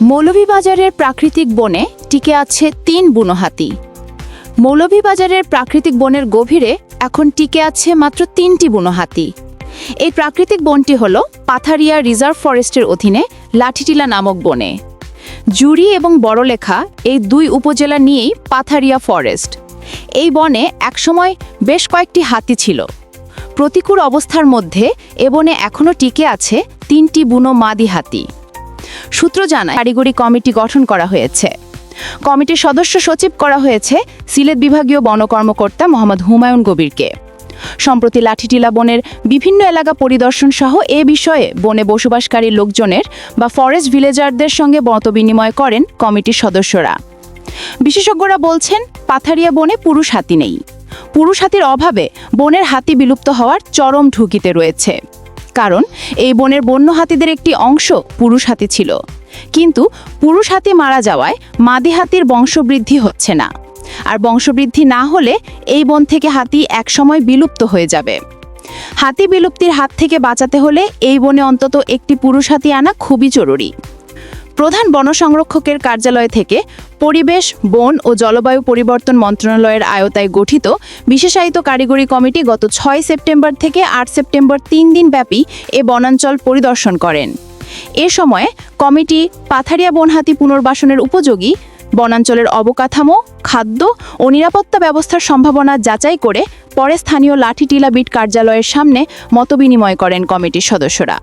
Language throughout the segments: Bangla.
মৌলভীবাজারের প্রাকৃতিক বনে টিকে আছে তিন বুনো হাতি মৌলভীবাজারের প্রাকৃতিক বনের গভীরে এখন টিকে আছে মাত্র তিনটি বুনো হাতি এই প্রাকৃতিক বনটি হল পাথারিয়া রিজার্ভ ফরেস্টের অধীনে লাঠিটিলা নামক বনে। জুড়ি এবং বড়লেখা এই দুই উপজেলা নিয়েই পাথারিয়া ফরেস্ট। এই বনে একসময় বেশ কয়েকটি হাতি ছিল। প্রতিকূল অবস্থার মধ্যে এ বনে এখনও টিকে আছে তিনটি বুনো মাদি হাতি। সূত্র জানায় কারিগরি কমিটি গঠন করা হয়েছে। কমিটির সদস্য সচিব করা হয়েছে সিলেট বিভাগীয় বন কর্মকর্তা মোহাম্মদ হুমায়ুন গবীরকে সম্প্রতি লাঠিটিলা বনের বিভিন্ন এলাকা পরিদর্শন সহ এ বিষয়ে বনে বসবাসকারী লোকজনের বা ফরেস্ট ভিলেজারদের সঙ্গে মতবিনিময় করেন কমিটির সদস্যরা। বিশেষজ্ঞরা বলছেন, পাথারিয়া বনে পুরুষ হাতি নেই। পুরুষ হাতির অভাবে বনের হাতি বিলুপ্ত হওয়ার চরম ঢুকিতে রয়েছে। কারণ এই বনের বন্য হাতিদের একটি অংশ পুরুষ হাতি ছিল। কিন্তু পুরুষ হাতি মারা যাওয়ায় মাদি হাতির বংশবৃদ্ধি হচ্ছে না। আর বংশবৃদ্ধি না হলে এই বন থেকে হাতি একসময় বিলুপ্ত হয়ে যাবে। হাতি বিলুপ্তির হাত থেকে বাঁচাতে হলে এই বনে অন্তত একটি পুরুষ হাতি আনা খুবই জরুরি। প্রধান বন সংরক্ষকের কার্যালয় থেকে পরিবেশ, বন ও জলবায়ু পরিবর্তন মন্ত্রণালয়ের আয়তায় গঠিত বিশেষায়িত কারিগরি কমিটি গত ছয় সেপ্টেম্বর থেকে আট সেপ্টেম্বর তিন দিন ব্যাপী এ বনাঞ্চল পরিদর্শন করেন। এ সময় কমিটি পাথারিয়া বনহাতি পুনর্বাসনের উপযোগী, বনাঞ্চলের অবকাঠামো, খাদ্য ও নিরাপত্তা ব্যবস্থার সম্ভাবনা যাচাই করে পরে স্থানীয় লাঠিটিলা বিট কার্যালয়ের সামনে মতবিনিময় করেন কমিটির সদস্যরা।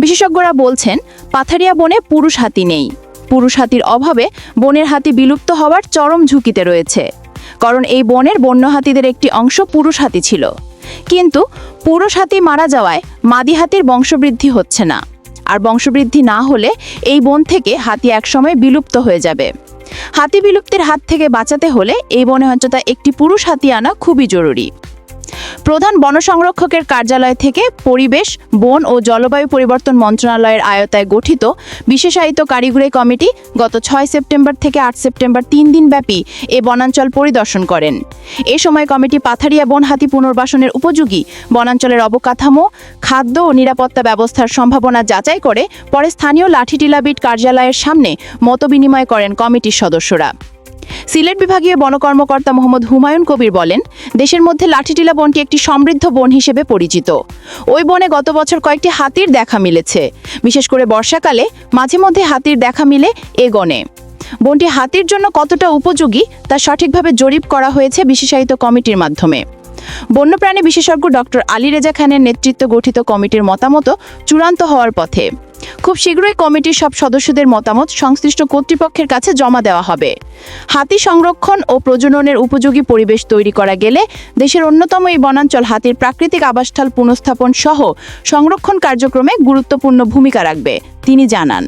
বিশেষজ্ঞরা বলছেন, পাথারিয়া বনে পুরুষ হাতি নেই। পুরুষ হাতির অভাবে বনের হাতি বিলুপ্ত হওয়ার চরম ঝুঁকিতে রয়েছে। কারণ এই বনের বন্য হাতিদের একটি অংশ পুরুষ হাতি ছিল। কিন্তু পুরুষ হাতি মারা যাওয়ায় মাদি হাতির বংশবৃদ্ধি হচ্ছে না। আর বংশবৃদ্ধি না হলে এই বন থেকে হাতি একসময় বিলুপ্ত হয়ে যাবে। হাতি বিলুপ্তির হাত থেকে বাঁচাতে হলে এই বনে অন্তত একটি পুরুষ হাতি আনা খুবই জরুরি। প্রধান বন সংরক্ষকের কার্যালয় থেকে পরিবেশ, বন ও জলবায়ু পরিবর্তন মন্ত্রণালয়ের আয়তায় গঠিত বিশেষায়িত কারিগরি কমিটি গত ছয় সেপ্টেম্বর থেকে আট সেপ্টেম্বর তিন দিন ব্যাপী এ বনাঞ্চল পরিদর্শন করেন। এ সময় কমিটি পাথারিয়া বন হাতি পুনর্বাসনের উপযোগী বনাঞ্চলের অবকাঠামো, খাদ্য ও নিরাপত্তা ব্যবস্থার সম্ভাবনা যাচাই করে পরে স্থানীয় লাঠিটিলাবিট কার্যালয়ের সামনে মতবিনিময় করেন কমিটির সদস্যরা। সিলেট বিভাগীয় বন কর্মকর্তা মোহাম্মদ হুমায়ুন কবির বলেন, দেশের মধ্যে লাঠিটিলা বনটি একটি সমৃদ্ধ বন হিসেবে পরিচিত। ওই বনে গত বছর কয়েকটি হাতির দেখা মিলেছে। বিশেষ করে বর্ষাকালে মাঝে মধ্যে হাতির দেখা মিলে এ গণে। বনটি হাতির জন্য কতটা উপযোগী তা সঠিকভাবে জরিপ করা হয়েছে বিশেষায়িত কমিটির মাধ্যমে। বন্যপ্রাণী বিশেষজ্ঞ ডক্টর আলী রেজা খানের নেতৃত্ব গঠিত কমিটির মতামত চূড়ান্ত হওয়ার পথে। খুব শীঘ্রই কমিটির সব সদস্যদের মতামত সংশ্লিষ্ট কর্তৃপক্ষের কাছে জমা দেওয়া হবে। হাতি সংরক্ষণ ও প্রজননের উপযোগী পরিবেশ তৈরি করা গেলে দেশের অন্যতম এই বনাঞ্চল হাতির প্রাকৃতিক আবাসস্থল পুনঃস্থাপন সহ সংরক্ষণ কার্যক্রমে গুরুত্বপূর্ণ ভূমিকা রাখবে, তিনি জানান।